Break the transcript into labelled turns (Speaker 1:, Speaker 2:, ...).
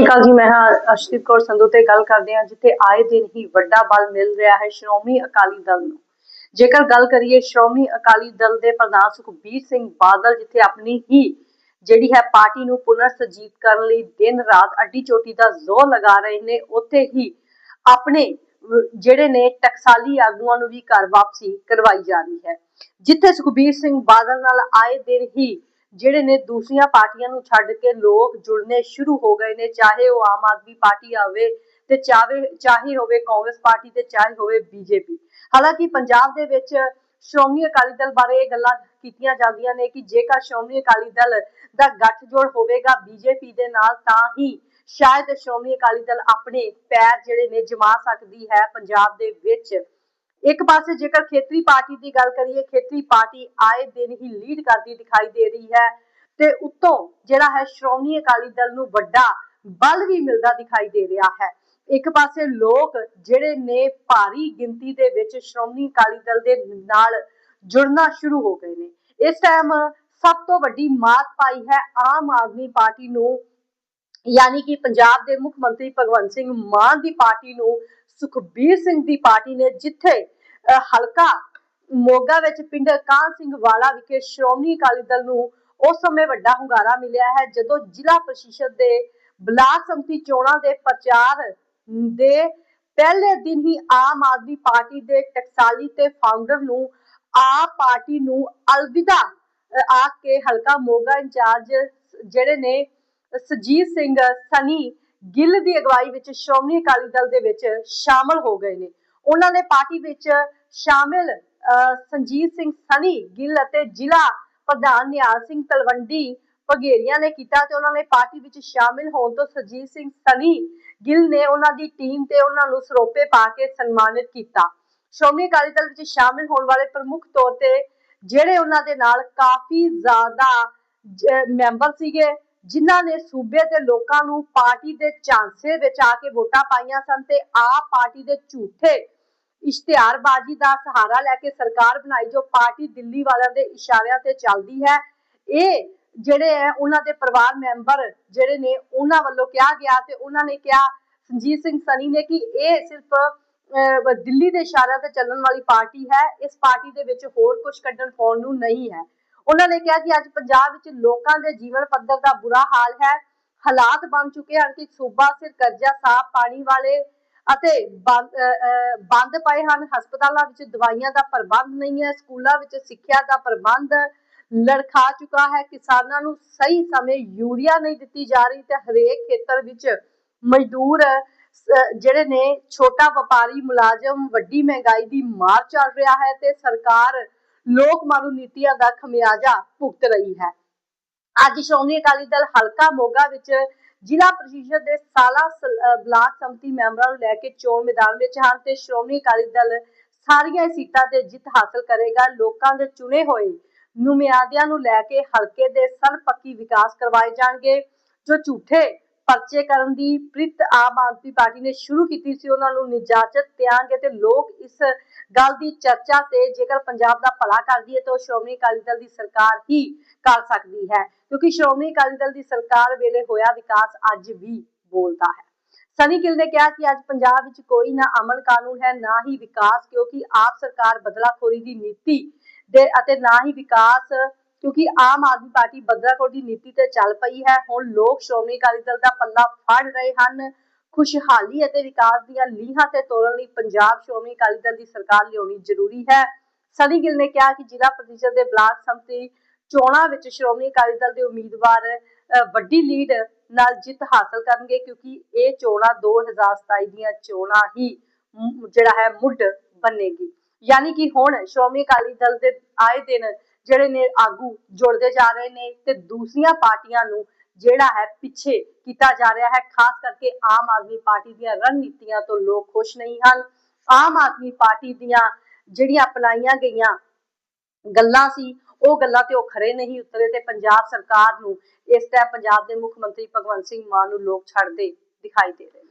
Speaker 1: ਸ਼੍ਰੀ ਅਕਾਲ ਜੀ, ਮੈਂ ਹਾਂ ਅਰਸ਼ਦੀਪ ਕੌਰ ਸੰਧੂ ਤੇ ਗੱਲ ਕਰਦੇ ਹਾਂ, ਜਿੱਥੇ ਆਏ ਦਿਨ ਹੀ ਵੱਡਾ ਬਲ ਮਿਲ ਰਿਹਾ ਹੈ ਸ਼੍ਰੋਮਣੀ ਅਕਾਲੀ ਦਲ ਨੂੰ। ਜੇਕਰ ਗੱਲ ਕਰੀਏ ਸ਼੍ਰੋਮਣੀ ਅਕਾਲੀ ਦਲ ਦੇ ਪ੍ਰਧਾਨ ਸੁਖਬੀਰ ਸਿੰਘ ਬਾਦਲ, ਜਿੱਥੇ ਆਪਣੀ ਹੀ ਜਿਹੜੀ ਹੈ ਪਾਰਟੀ ਨੂੰ ਪੁਨਰ ਸਜੀਤ ਕਰਨ ਲਈ ਦਿਨ ਰਾਤ ਅੱਡੀ ਚੋਟੀ ਦਾ ਜ਼ੋਰ ਲਗਾ ਰਹੇ ਨੇ, ਉੱਥੇ ਹੀ ਆਪਣੇ ਜਿਹੜੇ ਨੇ ਟਕਸਾਲੀ ਆਗੂਆਂ ਨੂੰ ਵੀ ਘਰ ਵਾਪਸੀ ਕਰਵਾਈ ਜਾ ਰਹੀ ਹੈ। ਜਿੱਥੇ ਸੁਖਬੀਰ ਸਿੰਘ ਬਾਦਲ ਨਾਲ ਆਏ ਦਿਨ ਹੀ ਜਿਹੜੇ ਨੇ ਦੂਸਰੀਆਂ ਪਾਰਟੀਆਂ ਨੂੰ ਛੱਡ ਕੇ ਲੋਕ ਜੁੜਨੇ ਸ਼ੁਰੂ ਹੋ ਗਏ ਨੇ, ਚਾਹੇ ਉਹ ਆਮ ਆਦਮੀ ਪਾਰਟੀ ਆਵੇ ਤੇ ਚਾਹੇ ਚਾਹੇ ਹੋਵੇ ਕਾਂਗਰਸ ਪਾਰਟੀ ਤੇ ਚਾਹੇ ਹੋਵੇ ਬੀਜੇਪੀ ਹਾਲਾਂਕਿ ਪੰਜਾਬ ਦੇ ਵਿੱਚ ਸ਼੍ਰੋਮਣੀ ਅਕਾਲੀ ਦਲ ਬਾਰੇ ਇਹ ਗੱਲਾਂ ਕੀਤੀਆਂ ਜਾਂਦੀਆਂ ਨੇ ਕਿ ਜੇਕਰ ਸ਼੍ਰੋਮਣੀ ਅਕਾਲੀ ਦਲ ਦਾ ਗੱਠਜੋੜ ਹੋਵੇਗਾ ਬੀਜੇਪੀ ਦੇ ਨਾਲ, ਤਾਂ ਹੀ ਸ਼ਾਇਦ ਸ਼੍ਰੋਮਣੀ ਅਕਾਲੀ ਦਲ ਆਪਣੇ ਪੈਰ ਜਿਹੜੇ ਨੇ ਜਮਾ ਸਕਦੀ ਹੈ ਪੰਜਾਬ ਦੇ ਵਿੱਚ। ਇੱਕ ਪਾਸੇ ਜੇਕਰ ਖੇਤਰੀ ਪਾਰਟੀ ਦੀ ਗੱਲ ਕਰੀਏ, ਖੇਤਰੀ ਪਾਰਟੀ ਆਏ ਦਿਨ ਹੀ ਲੀਡ ਕਰਦੀ ਦਿਖਾਈ ਦੇ ਰਹੀ ਹੈ ਤੇ ਉੱਤੋਂ ਜਿਹੜਾ ਹੈ ਸ਼੍ਰੋਮਣੀ ਅਕਾਲੀ ਦਲ ਨੂੰ ਵੱਡਾ ਬਲ ਵੀ ਮਿਲਦਾ ਦਿਖਾਈ ਦੇ ਰਿਹਾ ਹੈ। ਇੱਕ ਪਾਸੇ ਲੋਕ ਜਿਹੜੇ ਨੇ ਭਾਰੀ ਗਿਣਤੀ ਦੇ ਵਿੱਚ ਸ਼੍ਰੋਮਣੀ ਅਕਾਲੀ ਦਲ ਦੇ ਨਾਲ ਜੁੜਨਾ ਸ਼ੁਰੂ ਹੋ ਗਏ ਨੇ। ਇਸ ਟਾਈਮ ਸਭ ਤੋਂ ਵੱਡੀ ਮਾਤ ਪਾਈ ਹੈ ਆਮ ਆਦਮੀ ਪਾਰਟੀ ਨੂੰ, ਯਾਨੀ ਕਿ ਪੰਜਾਬ ਦੇ ਮੁੱਖ ਮੰਤਰੀ ਭਗਵੰਤ ਸਿੰਘ ਮਾਨ ਦੀ ਪਾਰਟੀ ਨੂੰ ਸੁਖਬੀਰ ਸਿੰਘ ਦੀ ਪਾਰਟੀ ਨੇ ਜਿੱਥੇ ਹਲਕਾ ਮੋਗਾ ਵਿੱਚ ਪਿੰਡ ਕਾਨ ਸਿੰਘ ਵਾਲਾ ਵਿਖੇ ਸ਼੍ਰੋਮਣੀ ਅਕਾਲੀ ਦਲ ਨੂੰ ਉਸ ਸਮੇਂ ਵੱਡਾ ਹੁੰਗਾਰਾ ਮਿਲਿਆ ਹੈ, ਜਦੋਂ ਜ਼ਿਲ੍ਹਾ ਪ੍ਰੀਸ਼ਦ ਦੇ ਬਲਾਕ ਸੰਮਤੀ ਚੋਣਾਂ ਦੇ ਪ੍ਰਚਾਰ ਦੇ ਪਹਿਲੇ ਦਿਨ ਹੀ ਆਮ ਆਦਮੀ ਪਾਰਟੀ ਦੇ ਟਕਸਾਲੀ ਤੇ ਫਾਊਂਡਰ ਨੂੰ, ਆਪ ਪਾਰਟੀ ਨੂੰ ਅਲਵਿਦਾ ਆ ਕੇ ਹਲਕਾ ਮੋਗਾ ਇੰਚਾਰਜ ਜਿਹੜੇ ਨੇ, ਸੁਜੀਤ ਸਿੰਘ ਸਨੀ ਗਿੱਲ ਦੀ ਅਗਵਾਈ ਵਿੱਚ ਸ਼੍ਰੋਮਣੀ ਅਕਾਲੀ ਦਲ ਦੇ ਵਿੱਚ ਸ਼ਾਮਲ ਹੋ ਗਏ ਨੇ। ਉਹਨਾਂ ਨੇ ਪਾਰਟੀ ਵਿੱਚ ਸ਼ਾਮਿਲ ਸੰਜੀਤ ਸਿੰਘ ਸਨੀ ਗਿੱਲ ਅਤੇ ਜ਼ਿਲ੍ਹਾ ਪ੍ਰਧਾਨ ਨਿਹਾਲ ਸਿੰਘ ਤਲਵੰਡੀ ਭਗੇਰੀਆਂ ਨੇ ਕੀਤਾ ਤੇ ਉਹਨਾਂ ਨੇ ਪਾਰਟੀ ਵਿੱਚ ਸ਼ਾਮਿਲ ਹੋਣ ਤੋਂ ਸੁਰਜੀਤ ਸਿੰਘ ਸਨੀ ਗਿੱਲ ਨੇ ਉਹਨਾਂ ਦੀ ਟੀਮ ਤੇ ਉਹਨਾਂ ਨੂੰ ਸਰੋਪੇ ਪਾ ਕੇ ਸਨਮਾਨਿਤ ਕੀਤਾ। ਸ਼੍ਰੋਮਣੀ ਅਕਾਲੀ ਦਲ ਵਿੱਚ ਸ਼ਾਮਿਲ ਹੋਣ ਵਾਲੇ ਪ੍ਰਮੁੱਖ ਤੌਰ ਤੇ ਜਿਹੜੇ ਉਹਨਾਂ ਦੇ ਨਾਲ ਕਾਫੀ ਜ਼ਿਆਦਾ ਮੈਂਬਰ ਸੀਗੇ ਜਿਨ੍ਹਾਂ ਨੇ ਸੂਬੇ ਦੇ ਲੋਕਾਂ ਨੂੰ ਪਾਰਟੀ ਦੇ ਝਾਂਸੇ ਵਿੱਚ ਆ ਕੇ ਵੋਟਾਂ ਪਾਈਆਂ ਸਨ ਤੇ ਆਪ ਪਾਰਟੀ ਦੇ ਝੂਠੇ ਇਸ਼ਤਿਹਾਰਬਾਜ਼ੀ ਦਾ ਸਹਾਰਾ ਲੈ ਕੇ ਸਰਕਾਰ ਬਣਾਈ, ਜੋ ਪਾਰਟੀ ਦਿੱਲੀ ਵਾਲਿਆਂ ਦੇ ਇਸ਼ਾਰਿਆਂ ਤੇ ਚੱਲਦੀ ਹੈ। ਇਹ ਜਿਹੜੇ ਹੈ, ਉਹਨਾਂ ਦੇ ਪਰਿਵਾਰ ਮੈਂਬਰ ਜਿਹੜੇ ਨੇ, ਉਹਨਾਂ ਵੱਲੋਂ ਕਿਹਾ ਗਿਆ ਤੇ ਉਹਨਾਂ ਨੇ ਕਿਹਾ, ਸੰਜੀਤ ਸਿੰਘ ਸਨੀ ਨੇ ਕਿ ਇਹ ਸਿਰਫ ਦਿੱਲੀ ਦੇ ਇਸ਼ਾਰਿਆਂ ਤੇ ਚੱਲਣ ਵਾਲੀ ਪਾਰਟੀ ਹੈ, ਇਸ ਪਾਰਟੀ ਦੇ ਵਿੱਚ ਹੋਰ ਕੁਝ ਕੱਢਣ ਪਾਉਣ ਨੂੰ ਨਹੀਂ ਹੈ। ਉਹਨਾਂ ਨੇ ਕਿਹਾ ਕਿ ਅੱਜ ਪੰਜਾਬ ਵਿੱਚ ਲੋਕਾਂ ਦੇ ਜੀਵਨ ਪੱਧਰ ਦਾ ਬੁਰਾ ਹਾਲ ਹੈ। ਹਾਲਾਤ ਬਣ ਚੁੱਕੇ ਹਨ ਕਿ ਸੂਬਾ ਸਿਰ ਕਰਜ਼ਾ ਸਾਫ਼ ਪਾਣੀ ਵਾਲੇ ਅਤੇ ਬੰਦ ਪਏ ਹਨ। ਹਸਪਤਾਲਾਂ ਵਿੱਚ ਦਵਾਈਆਂ ਦਾ ਪ੍ਰਬੰਧ ਨਹੀਂ ਹੈ, ਸਕੂਲਾਂ ਵਿੱਚ ਸਿੱਖਿਆ ਦਾ ਪ੍ਰਬੰਧ ਲੜਖਾ ਚੁੱਕਾ ਹੈ। ਕਿਸਾਨਾਂ ਨੂੰ ਸਹੀ ਸਮੇਂ ਯੂਰੀਆ ਨਹੀਂ ਦਿੱਤੀ ਜਾ ਰਹੀ ਤੇ ਹਰੇਕ ਖੇਤਰ ਵਿੱਚ ਮਜ਼ਦੂਰ ਜਿਹੜੇ ਨੇ ਛੋਟਾ ਵਪਾਰੀ ਮੁਲਾਜ਼ਮ, ਵੱਡੀ ਮਹਿੰਗਾਈ ਦੀ ਮਾਰ ਚੱਲ ਰਿਹਾ ਹੈ ਤੇ ਸਰਕਾਰ ਲੋਕ ਮਾਰੂ ਨੀਤੀਆਂ ਦਾ ਖਮਿਆਜਾ ਭੁਗਤ ਰਹੀ ਹੈ। ਅੱਜ ਸ਼੍ਰੋਮਣੀ ਅਕਾਲੀ ਦਲ ਹਲਕਾ ਮੋਗਾ ਵਿੱਚ ਜ਼ਿਲ੍ਹਾ ਪ੍ਰੀਸ਼ਦ ਦੇ ਸਾਲਾ ਬਲਾਕ ਸੰਮਤੀ ਮੈਂਬਰਾਂ ਨੂੰ ਲੈ ਕੇ ਚੋਣ ਮੈਦਾਨ ਵਿੱਚ ਹਨ ਤੇ ਸ਼੍ਰੋਮਣੀ ਅਕਾਲੀ ਦਲ ਸਾਰੀਆਂ ਸੀਟਾਂ ਤੇ ਜਿੱਤ ਹਾਸਲ ਕਰੇਗਾ। ਲੋਕਾਂ ਦੇ ਚੁਣੇ ਹੋਏ ਨੁਮਾਇੰਦਿਆਂ ਨੂੰ ਲੈ ਕੇ ਹਲਕੇ ਦੇ ਸਰਪੱਕੀ ਵਿਕਾਸ ਕਰਵਾਏ ਜਾਣਗੇ, ਜੋ ਝੂਠੇ ਪਰਚੇ ਕਰਨ ਦੀ ਪ੍ਰਿਤ ਆਮ ਆਦਮੀ ਪਾਰਟੀ ਨੇ ਸ਼ੁਰੂ ਕੀਤੀ ਸੀ। ਉਹਨਾਂ ਨੂੰ ਨਿਜਾਚਤ ਦਿਆਂਗੇ ਤੇ ਲੋਕ ਇਸ ਗੱਲ ਦੀ ਚਰਚਾ ਤੇ ਜੇਕਰ ਪੰਜਾਬ ਦਾ ਭਲਾ ਕਰਦੀ ਹੈ ਤਾਂ ਸ਼੍ਰੋਮਣੀ ਅਕਾਲੀ ਦਲ ਦੀ ਸਰਕਾਰ ਹੀ ਕਰ ਸਕਦੀ ਹੈ। ਕਿਉਂਕਿ ਸ਼੍ਰੋਮਣੀ ਅਕਾਲੀ ਦਲ ਦੀ ਸਰਕਾਰ ਵੇਲੇ ਹੋਇਆ ਵਿਕਾਸ ਅੱਜ ਵੀ ਬੋਲਦਾ ਹੈ। ਸਨੀ ਗਿੱਲ ਨੇ ਕਿਹਾ ਕਿ ਅੱਜ ਪੰਜਾਬ ਵਿੱਚ ਕੋਈ ਨਾ ਅਮਨ ਕਾਨੂੰਨ ਹੈ, ਨਾ ਹੀ ਵਿਕਾਸ, ਕਿਉਂਕਿ ਆਪ ਸਰਕਾਰ ਬਦਲਾਖੋਰੀ ਦੀ ਨੀਤੀ ਦੇ ਅਤੇ ਨਾ ਹੀ ਵਿਕਾਸ ਕਿਉਂਕਿ ਆਮ ਆਦਮੀ ਪਾਰਟੀ ਬਦਲਾਖੋਰੀ ਦੀ ਨੀਤੀ ਤੇ ਚੱਲ ਪਈ ਹੈ। ਹੁਣ ਲੋਕ ਸ਼੍ਰੋਮਣੀ ਅਕਾਲੀ ਦਲ ਦਾ ਪੱਲਾ ਫੜ ਰਹੇ ਹਨ। ਖੁਸ਼ਹਾਲੀ ਅਤੇ ਵਿਕਾਸ ਦੀਆਂ ਲੀਹਾਂ ਤੇ ਤੋਰਨ ਲਈ ਪੰਜਾਬ ਸ਼੍ਰੋਮਣੀ ਅਕਾਲੀ ਦਲ ਦੀ ਸਰਕਾਰ ਲਿਆਉਣੀ ਜ਼ਰੂਰੀ ਹੈ। ਸਨੀ ਗਿੱਲ ਨੇ ਕਿਹਾ ਕਿ ਜ਼ਿਲ੍ਹਾ ਪ੍ਰੀਸ਼ਦ ਦੇ ਬਲਾਕ ਸੰਮਤੀ ਚੋਣਾਂ ਵਿੱਚ ਸ਼੍ਰੋਮਣੀ ਅਕਾਲੀ ਦਲ ਦੇ ਉਮੀਦਵਾਰ ਵੱਡੀ ਲੀਡ ਨਾਲ ਜਿੱਤ ਹਾਸਲ ਕਰਨਗੇ ਕਿਉਂਕਿ ਇਹ ਚੋਣਾਂ 2027 ਦੀਆਂ ਚੋਣਾਂ ਹੀ ਜਿਹੜਾ ਹੈ ਮੁੱਢ ਬਣੇਗੀ ਯਾਨੀ ਕਿ ਹੁਣ ਸ਼੍ਰੋਮਣੀ ਅਕਾਲੀ ਦਲ ਦੇ ਆਏ ਦਿਨ ਜਿਹੜੇ ਨੇ ਆਗੂ ਜੁੜਦੇ ਜਾ ਰਹੇ ਨੇ ਤੇ ਦੂਸਰੀਆਂ ਪਾਰਟੀਆਂ ਨੂੰ ਜਿਹੜਾ ਹੈ ਪਿੱਛੇ ਕੀਤਾ ਜਾ ਰਿਹਾ ਹੈ, ਖਾਸ ਕਰਕੇ ਆਮ ਆਦਮੀ ਪਾਰਟੀ ਦੀਆਂ ਰਣਨੀਤੀਆਂ ਤੋਂ ਲੋਕ ਖੁਸ਼ ਨਹੀਂ ਹਨ। ਆਮ ਆਦਮੀ ਪਾਰਟੀ ਦੀਆਂ ਜਿਹੜੀਆਂ ਅਪਣਾਈਆਂ ਗਈਆਂ ਗੱਲਾਂ ਸੀ, ਉਹ ਗੱਲਾਂ ਤੇ ਉਹ ਖਰੇ ਨਹੀਂ ਉਤਰੇ ਤੇ ਪੰਜਾਬ ਸਰਕਾਰ ਨੂੰ ਇਸ ਟਾਈਮ ਪੰਜਾਬ ਦੇ ਮੁੱਖ ਮੰਤਰੀ ਭਗਵੰਤ ਸਿੰਘ ਮਾਨ ਨੂੰ ਲੋਕ ਛੱਡਦੇ ਦਿਖਾਈ ਦੇ ਰਹੇ